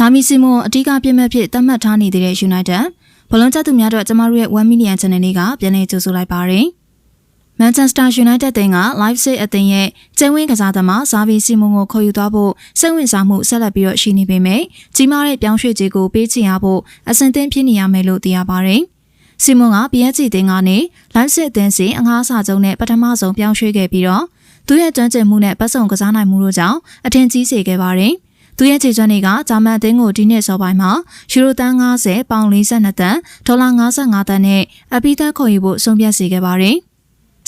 ဇာမီစီမွန်အထူးကပြစ်မှတ်ဖြစ်သတ်မှတ်ထားနေသေးတဲ့ United ဘလွန်ချက်သူများတို့ကျမတို့ရဲ့1 million channel လေးကပြန်လည်ကြိုဆိုလိုက်ပါတယ်။ Manchester United တင်က Leipzig အသင်းရဲ့ကျင်းဝင်းကစားသမားဇာဗီစီမွန်ကိုခေါ်ယူသွားဖို့စိတ်ဝင်စားမှုဆက်လက်ပြီးတော့ရှိနေပေမယ့်ကြီးမားတဲ့ပြောင်းရွှေ့ခြင်းကိုပေးချင်ရဖို့အဆင်သင့်ဖြစ်နေရမယ်လို့သိရပါတယ်။စီမွန်က PSG တင်ကနေ Leipzig အသင်းစီအငှားစာချုပ်နဲ့ပထမဆုံးပြောင်းရွှေ့ခဲ့ပြီးတော့သူရဲ့ကျွမ်းကျင်မှုနဲ့ပတ်စုံကစားနိုင်မှုတို့ကြောင့်အထင်ကြီးစေခဲ့ပါတယ်။ သူရဲ့ခြေစွမ်းတွေကဂျာမန်အသင်းကိုဒီနှစ်စောပိုင်းမှာယူရိုတန်း90ပေါင်42တန်ဒေါ်လာ55တန်နဲ့အပိသက်ခေါ်ယူဖို့ဆုံးဖြတ်စေခဲ့ပါတယ်။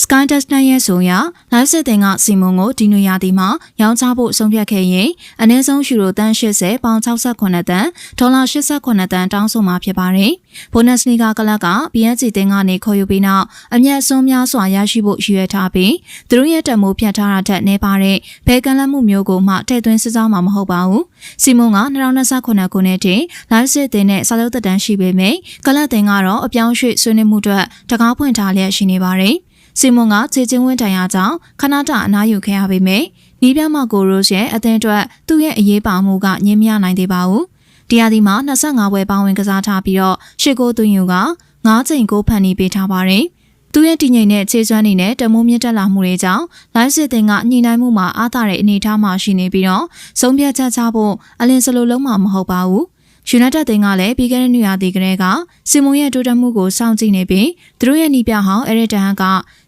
Sky Destiny ရဲ့ဆိုရ live စစ်တင်ကစီမွန်ကိုဒီနွေရာသီမှာရောင်းချဖို့ဆုံးဖြတ်ခဲ့ရင်အနည်းဆုံးယူရိုတန်း80ပေါင်68တန်ဒေါ်လာ88တန်တောင်းဆိုမှာဖြစ်ပါတယ်။ Bundesliga ကလပ်က PSG တင်ကနေခေါ်ယူပြီးနောက်အမျက်အစွန်းများစွာရရှိဖို့ရည်ရွယ်ထားပြီးသူတို့ရဲ့တမိုးဖြတ်ထားတာထက်နည်းပါတဲ့ဘယ်ကန်လက်မှုမျိုးကိုမှထည့်သွင်းစစ်စားမှာမဟုတ်ပါဘူး။စီမွန်က2029ခုနှစ်ထိ live စစ်တင်နဲ့စာချုပ်သက်တမ်းရှိပေမယ့်ကလပ်တင်ကတော့အပြောင်းရွှေ့ဆွေးနွေးမှုအတွက်တကားဖွင့်ထားလျက်ရှိနေပါတယ်။ စီမွန်ကခြေချင်းဝင်းတိုင်ရကြောင်းခဏတာအနားယူခဲ့ရပေမယ့်နီးပြမကိုရိုစ်ရဲ့အသင်းအတွက်သူ့ရဲ့အရေးပါမှုကညင်မရနိုင်သေးပါဘူး။တရားဒီမှာ25ပွဲပေါင်းဝင်ကစားထားပြီးတော့ရှစ်ကိုသွင်းယူက9ချိန်ကိုဖန်တီးပေးထားပါတယ်။သူ့ရဲ့တည်ငြိမ်တဲ့ခြေစွမ်းနေနဲ့တမိုးမြင့်တက်လာမှုတွေကြောင့် live စစ်တင်ကညှိနှိုင်းမှုမှာအားသာတဲ့အနေအထားမှာရှိနေပြီးတော့ဆုံးဖြတ်ချက်ချဖို့အလင်းစလိုလုံးမှာမဟုတ်ပါဘူး။ ယူနိုက်တက်တင်ကလည်းပြီးခဲ့တဲ့နှစ်ရာသီကတည်းကစီမွန်ရဲ့တိုးတက်မှုကိုစောင့်ကြည့်နေပြီးသူတို့ရဲ့နီးပြဟောင်းအရစ်တန်က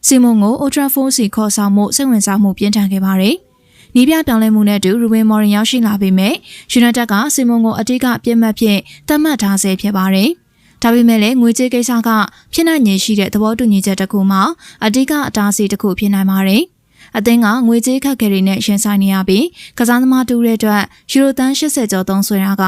စီမွန်ကို Ultra Force စီခေါ်ဆောင်မှုစိတ်ဝင်စားမှုပြင်းထန်ခဲ့ပါတယ်။နီးပြပြောင်းလဲမှုနဲ့တူရူဘင်မော်ရင်ရောက်ရှိလာပေမဲ့ယူနိုက်တက်ကစီမွန်ကိုအတိကပြစ်မှတ်ဖြင့်သတ်မှတ်ထားဆဲဖြစ်ပါတယ်။ဒါပေမဲ့လည်းငွေကြေးကိစ္စကဖြစ်နိုင်ရရှိတဲ့သဘောတူညီချက်တစ်ခုမှာအဓိကအတားအဆီးတစ်ခုဖြစ်နိုင်ပါတယ်။အသင်းကငွေကြေးခက်ခဲတွေနဲ့ရင်ဆိုင်နေရပြီးကစားသမားတူတဲ့အတွက်ယူရိုတန်း80ကျော်သုံးဆွဲတာက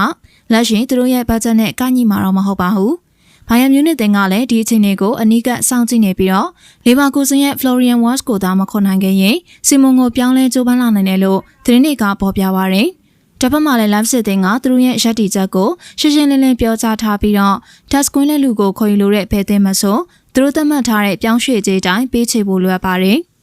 လက်ရှိသူတို့ရဲ့ဘတ်ဂျက်နဲ့ကညီမှာတော့မဟုတ်ပါဘူး။ဘိုင်ယန်မြူနစ်တင်ကလည်းဒီအချိန်တွေကိုအနီးကပ်စောင့်ကြည့်နေပြီးတော့လီဗာကူဆန်ရဲ့ Florian Wirtz ကိုသာမခွန်နိုင်ခဲ့ရင်စီမွန်ကိုပြောင်းလဲကြိုးပမ်းလာနိုင်တယ်လို့သတင်းတွေကပေါ်ပြပါရယ်။တစ်ဖက်မှာလည်း live စစ်တင်ကသူတို့ရဲ့ရက်တီချက်ကိုရှင်းရှင်းလင်းလင်းပြောကြားထားပြီးတော့ Touch Screen လက်လူကိုခေါ်ယူလို့တဲ့ဖဲသိမ်းမဆိုသူတို့သတ်မှတ်ထားတဲ့ပြောင်းရွှေ့ကြေးတိုင်းပေးချေဖို့လိုအပ်ပါတယ်။